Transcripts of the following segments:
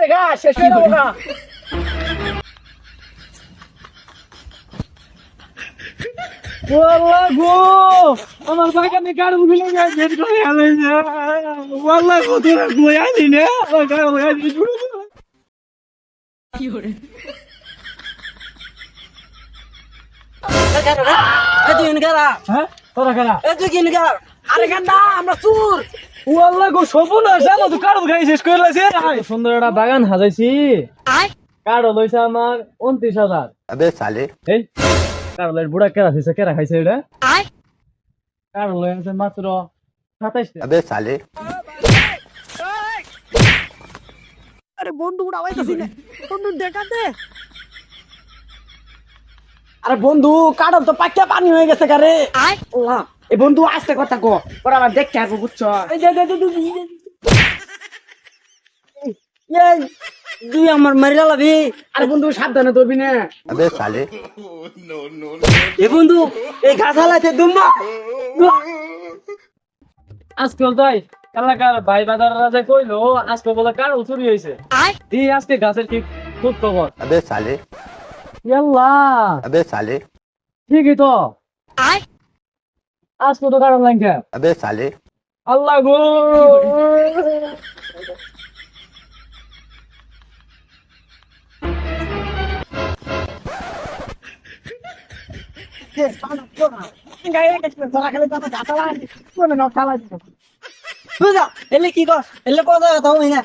আস্তে গা শেষ হয়ে যাব গা ওয়াল্লাহ গো আমার বাগানে কার উঠলে যায় বের করে আলে না। গো তোরা কই আইলি না? আমার হয়ে আইলি শুরু হ্যাঁ? তোরা কারা আরে গান্ডা আমরা চুর। ও আল্লাহ গো সপন আর জানো তো কারণ খাই শেষ করে সুন্দর একটা বাগান হাজাইছি কারও লইছে আমার উনত্রিশ হাজার। আবে সালে এই কারও লয়ের বুড়া কেরা খাইছে কেরা খাইছে এটা? কারও লয় আছে মাত্র সাতাইশ আবে সালে আরে বন্ধু উড়াওয়াইতেছি বন্ধু দেখাতে। আরে বন্ধু কারণ তো পাকিয়া পানি হয়ে গেছে কারে এ বন্ধু আসতে কথা কো ওরা আবার দেখতে আসব বুঝছ? তুই আমার বন্ধু সাবধানে ধরবি না। এ বন্ধু এই গাছ হালাইছে আজকাল তাই এলাকার ভাই বাজাররা যে কইলো আজকে বলে কার চুরি হয়েছে দি আজকে গাছের ঠিক খুব খবর? আবে সালে। আল্লাহ আবে সালে। ঠিকই তো। আজ তো কারণ লাগে আবে সালে। আল্লাহ গো। গায়ে গেছে ধরা খেলে তো ঝাঁটা লাগে কোনো নকশা লাগে বুঝা? এলে কি কর? এলে কথা কথা হই না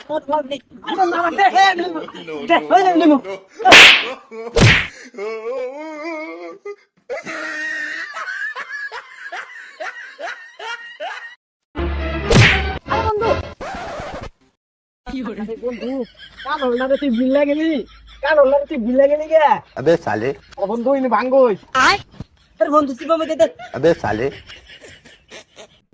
আবে সালে। বন্ধু ইনি ভাঙ্গই আয় তোর বন্ধু শিবমে দে। আবে সালে।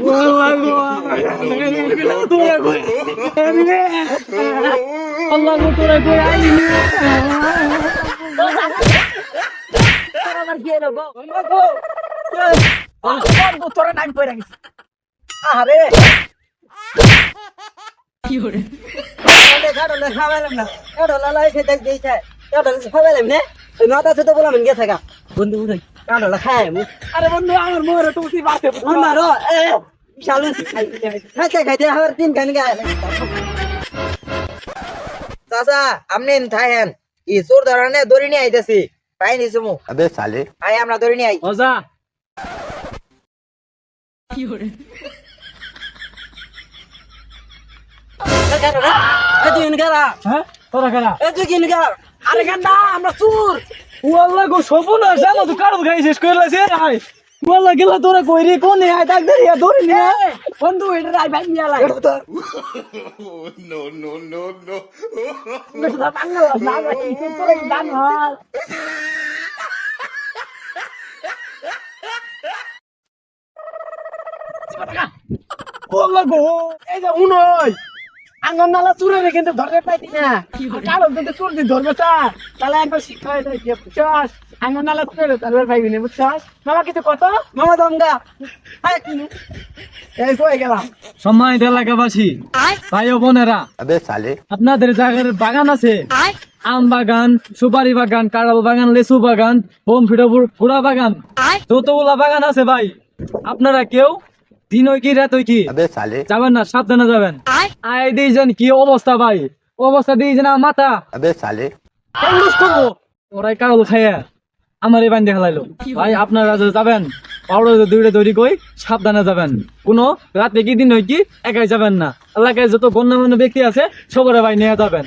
করে গো তোরা কই আইলি না আল্লাহ গো তোরা কই আইলি না আমার কি গো বন্ধু তোরা নাম কইরা গেছি আরে দেখা ডলে খাওয়ালাম না এ ডলা দেখ দিয়েছে এ খাওয়ালাম না ওই মাথা ছোট বললাম গেছে গা বন্ধু উঠে কাঁড়লা খায় আরে বন্ধু আমার মোরে তুমি বাতে মারো এ চালু খাইতে খাইতে আবার তিন খান চাচা আপনি থাকেন ই আমরা দড়ি নিয়ে আই। মজা হ্যাঁ? তোরা কারা? এ তুই আরে আমরা চোর। ও আল্লাহ গো শোভন আছে তো কারণ গাইছিস শেষ করে ওয়াল্লাহ গেলা তোরা কই রে? কোনে? আই ডাক দে ইয়া ধরি নে বন্ধু এটা রাই ভাই নিয়া লাগে no no no no. বেটা বাংলা না না কি করে দান হয় ওয়াল্লাহ গো এই যে উনই আঙ্গন নালা চুরে চুরের কিন্তু ধরবে পাইতি না। কারণ কিন্তু চুর দি ধরবে স্যার তাহলে একবার শিক্ষা হয়ে যাচ্ছে বুঝছস? আঙ্গন নালা চুরের ধরবে পাইবি না বুঝছস? মামা কিছু কত? মামা দমগা এই কই গেলাম? সম্মানিত এলাকাবাসী ভাই ও বোনেরা আপনাদের জায়গার বাগান আছে। আম বাগান সুপারি বাগান কাঁড়াল বাগান লেসু বাগান হোম ফিডোপুর পুরা বাগান। যতগুলা বাগান আছে ভাই আপনারা কেউ দিন ওই কি রাত ওই কি? যাবেন না সাবধানে যাবেন। আয়। দিয়েছেন কি অবস্থা ভাই। অবস্থা দিয়েছে না মাথা। ওরাই কারল খাইয়া আমার এই বান্ধে খেলাইলো ভাই আপনারা যাবেন। পাউডার দৌড়ে দৌড়ি সাবধানে যাবেন। কোনো রাতে কি দিন হয় কি একাই যাবেন না। এলাকায় যত গণ্যমান্য ব্যক্তি আছে সবার ভাই নিয়ে যাবেন।